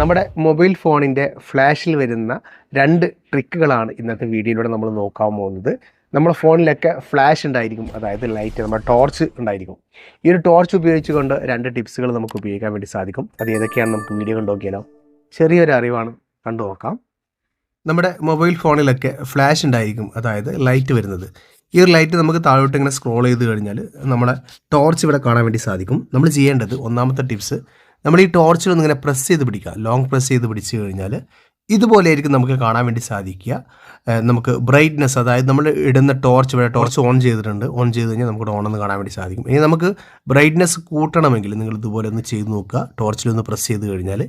നമ്മുടെ മൊബൈൽ ഫോണിന്റെ ഫ്ലാഷിൽ വരുന്ന രണ്ട് ട്രിക്കുകളാണ് ഇന്നത്തെ വീഡിയോയിലൂടെ നമ്മൾ നോക്കാൻ പോകുന്നത്. നമ്മുടെ ഫോണിലൊക്കെ ഫ്ലാഷ് ഉണ്ടായിരിക്കും അതായത് ലൈറ്റ് നമ്മുടെ ടോർച്ച് ഉണ്ടായിരിക്കും. ഈ ഒരു ടോർച്ച് ഉപയോഗിച്ചുകൊണ്ട് രണ്ട് ടിപ്സുകൾ നമുക്ക് ഉപയോഗിക്കാൻ വേണ്ടി സാധിക്കും. അത് ഏതൊക്കെയാണ് നമുക്ക് വീഡിയോ കണ്ടു നോക്കിയാലോ. ചെറിയൊരു അറിവാണ് കണ്ടു നോക്കാം. നമ്മുടെ മൊബൈൽ ഫോണിലൊക്കെ ഫ്ലാഷ് ഉണ്ടായിരിക്കും അതായത് ലൈറ്റ് വരുന്നത്. ഈ ഒരു ലൈറ്റ് നമുക്ക് താഴോട്ട് ഇങ്ങനെ സ്ക്രോൾ ചെയ്ത് കഴിഞ്ഞാൽ നമ്മുടെ ടോർച്ച് ഇവിടെ കാണാൻ വേണ്ടി സാധിക്കും. നമ്മൾ ചെയ്യേണ്ടത് ഒന്നാമത്തെ ടിപ്സ് നമ്മൾ ഈ ടോർച്ചിൽ ഒന്ന് ഇങ്ങനെ പ്രസ് ചെയ്ത് പിടിക്കുക. ലോങ് പ്രസ് ചെയ്ത് പിടിച്ചു കഴിഞ്ഞാൽ ഇതുപോലെ ആയിരിക്കും നമുക്ക് കാണാൻ വേണ്ടി സാധിക്കുക. നമുക്ക് ബ്രൈറ്റ്നെസ് അതായത് നമ്മൾ ഇടുന്ന ടോർച്ച് വരെ ടോർച്ച് ഓൺ ചെയ്തിട്ടുണ്ട്. ഓൺ ചെയ്ത് കഴിഞ്ഞാൽ നമുക്ക് ഓൺ എന്ന് കാണാൻ വേണ്ടി സാധിക്കും. ഇനി നമുക്ക് ബ്രൈറ്റ്നെസ് കൂട്ടണമെങ്കിൽ നിങ്ങൾ ഇതുപോലെ ഒന്ന് ചെയ്ത് നോക്കുക. ടോർച്ചിൽ ഒന്ന് പ്രസ് ചെയ്ത് കഴിഞ്ഞാൽ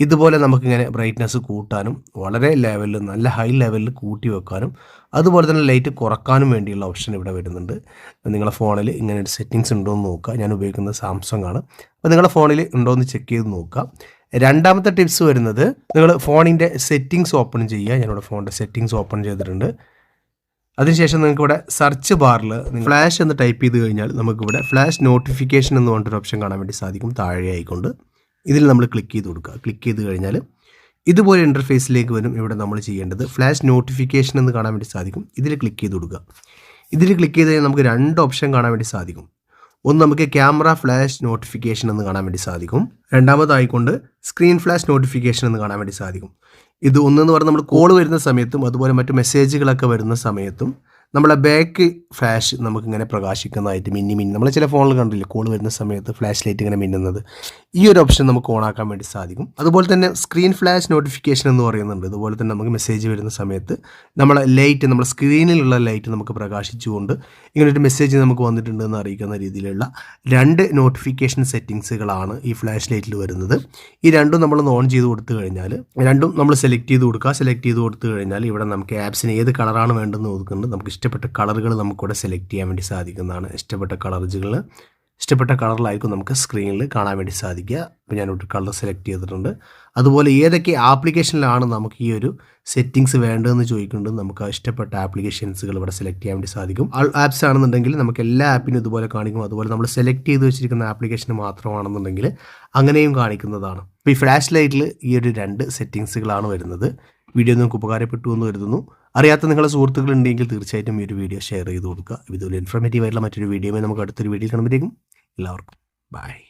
ഇതുപോലെ നമുക്കിങ്ങനെ ബ്രൈറ്റ്നസ് കൂട്ടാനും വളരെ ലെവലിൽ നല്ല ഹൈ ലെവലിൽ കൂട്ടി വെക്കാനും അതുപോലെ തന്നെ ലൈറ്റ് കുറക്കാനും വേണ്ടിയുള്ള ഓപ്ഷൻ ഇവിടെ വരുന്നുണ്ട്. നിങ്ങളുടെ ഫോണിൽ ഇങ്ങനെ ഒരു സെറ്റിങ്സ് ഉണ്ടോ എന്ന് നോക്കുക. ഞാൻ ഉപയോഗിക്കുന്നത് സാംസങ് ആണ്. അപ്പോൾ നിങ്ങളുടെ ഫോണിൽ ഉണ്ടോ എന്ന് ചെക്ക് ചെയ്ത് നോക്കുക. രണ്ടാമത്തെ ടിപ്സ് വരുന്നത് നിങ്ങൾ ഫോണിന്റെ സെറ്റിങ്സ് ഓപ്പൺ ചെയ്യുക. ഞാനിവിടെ ഫോണിന്റെ സെറ്റിങ്സ് ഓപ്പൺ ചെയ്തിട്ടുണ്ട്. അതിനുശേഷം നിങ്ങൾക്ക് ഇവിടെ സെർച്ച് ബാറിൽ ഫ്ലാഷ് എന്ന് ടൈപ്പ് ചെയ്ത് കഴിഞ്ഞാൽ നമുക്കിവിടെ ഫ്ലാഷ് നോട്ടിഫിക്കേഷൻ എന്ന് പറഞ്ഞിട്ടൊരു ഓപ്ഷൻ കാണാൻ വേണ്ടി സാധിക്കും. താഴെ ആയിക്കൊണ്ട് ഇതിൽ നമ്മൾ ക്ലിക്ക് ചെയ്ത് കൊടുക്കുക. ക്ലിക്ക് ചെയ്ത് കഴിഞ്ഞാൽ ഇതുപോലെ ഇന്റർഫേസിലേക്ക് വരും. ഇവിടെ നമ്മൾ ചെയ്യേണ്ടത് ഫ്ലാഷ് നോട്ടിഫിക്കേഷൻ എന്ന് കാണാൻ വേണ്ടി സാധിക്കും. ഇതിൽ ക്ലിക്ക് ചെയ്ത് കൊടുക്കുക. ഇതിൽ ക്ലിക്ക് ചെയ്ത് കഴിഞ്ഞാൽ നമുക്ക് രണ്ട് ഓപ്ഷൻ കാണാൻ വേണ്ടി സാധിക്കും. ഒന്ന് നമുക്ക് ക്യാമറ ഫ്ലാഷ് നോട്ടിഫിക്കേഷൻ എന്ന് കാണാൻ വേണ്ടി സാധിക്കും. രണ്ടാമതായിക്കൊണ്ട് സ്ക്രീൻ ഫ്ലാഷ് നോട്ടിഫിക്കേഷൻ എന്ന് കാണാൻ വേണ്ടി സാധിക്കും. ഇത് ഒന്നെന്ന് പറഞ്ഞാൽ നമ്മൾ കോൾ വരുന്ന സമയത്തും അതുപോലെ മറ്റു മെസ്സേജുകളൊക്കെ വരുന്ന സമയത്തും നമ്മളെ ബാക്ക് ഫ്ലാഷ് നമുക്കിങ്ങനെ പ്രകാശിക്കുന്നതായിട്ട് മിന്നി മിന്നി. നമ്മൾ ചില ഫോണിൽ കണ്ടില്ലേ കോൾ വരുന്ന സമയത്ത് ഫ്ലാഷ് ലൈറ്റ് ഇങ്ങനെ മിന്നുന്നത്. ഈ ഒരു ഓപ്ഷൻ നമുക്ക് ഓൺ ആക്കാൻ വേണ്ടി സാധിക്കും. അതുപോലെ തന്നെ സ്ക്രീൻ ഫ്ലാഷ് നോട്ടിഫിക്കേഷൻ എന്ന് പറയുന്നുണ്ട്. അതുപോലെ തന്നെ നമുക്ക് മെസ്സേജ് വരുന്ന സമയത്ത് നമ്മളെ ലൈറ്റ് നമ്മുടെ സ്ക്രീനിലുള്ള ലൈറ്റ് നമുക്ക് പ്രകാശിച്ചുകൊണ്ട് ഇങ്ങനൊരു മെസ്സേജ് നമുക്ക് വന്നിട്ടുണ്ട് എന്ന് അറിയിക്കുന്ന രീതിയിലുള്ള രണ്ട് നോട്ടിഫിക്കേഷൻ സെറ്റിങ്സുകളാണ് ഈ ഫ്ലാഷ് ലൈറ്റിൽ വരുന്നത്. ഈ രണ്ടും നമ്മൾ ഓൺ ചെയ്ത് കൊടുത്തു കഴിഞ്ഞാൽ രണ്ടും നമ്മൾ സെലക്ട് ചെയ്ത് കൊടുക്കുക. സെലക്ട് ചെയ്ത് കൊടുത്തു കഴിഞ്ഞാൽ ഇവിടെ നമുക്ക് ആപ്സിന് ഏത് കളറാണ് വേണ്ടതെന്ന് നോക്കുന്നുണ്ട് നമുക്ക് ഇഷ്ടപ്പെട്ട കളറുകൾ നമുക്കിവിടെ സെലക്ട് ചെയ്യാൻ വേണ്ടി സാധിക്കുന്നതാണ്. ഇഷ്ടപ്പെട്ട കളറുകൾ ഇഷ്ടപ്പെട്ട കളറിലായിരിക്കും നമുക്ക് സ്ക്രീനിൽ കാണാൻ വേണ്ടി സാധിക്കുക. അപ്പോൾ ഒരു കളർ സെലക്ട് ചെയ്തിട്ടുണ്ട്. അതുപോലെ ഏതൊക്കെ ആപ്ലിക്കേഷനിലാണ് നമുക്ക് ഈ ഒരു സെറ്റിങ്സ് വേണ്ടതെന്ന് ചോദിക്കുന്നുണ്ട്. നമുക്ക് ഇഷ്ടപ്പെട്ട ആപ്ലിക്കേഷൻസുകൾ ഇവിടെ സെലക്ട് ചെയ്യാൻ വേണ്ടി സാധിക്കും. ആപ്സ് ആണെന്നുണ്ടെങ്കിൽ നമുക്ക് എല്ലാ ആപ്പിനും ഇതുപോലെ കാണിക്കും. അതുപോലെ നമ്മൾ സെലക്ട് ചെയ്ത് വെച്ചിരിക്കുന്ന ആപ്ലിക്കേഷൻ മാത്രമാണെന്നുണ്ടെങ്കിൽ അങ്ങനെയും കാണിക്കുന്നതാണ്. അപ്പോൾ ഈ ഫ്ലാഷ് ലൈറ്റിൽ ഈ ഒരു രണ്ട് സെറ്റിങ്സുകളാണ് വരുന്നത്. വീഡിയോ നിങ്ങൾക്ക് ഉപകാരപ്പെട്ടു എന്ന് കരുതുന്നു. അറിയാത്ത നിങ്ങളുടെ സുഹൃത്തുക്കൾ ഉണ്ടെങ്കിൽ തീർച്ചയായിട്ടും ഈ ഒരു വീഡിയോ ഷെയർ ചെയ്ത് കൊടുക്കുക. ഇതുപോലെ ഇൻഫോർമേറ്റീവ് ആയിട്ടുള്ള മറ്റൊരു വീഡിയോയുമായി നമുക്ക് അടുത്തൊരു വീഡിയോ കാണുമ്പോഴേക്കും എല്ലാവർക്കും ബൈ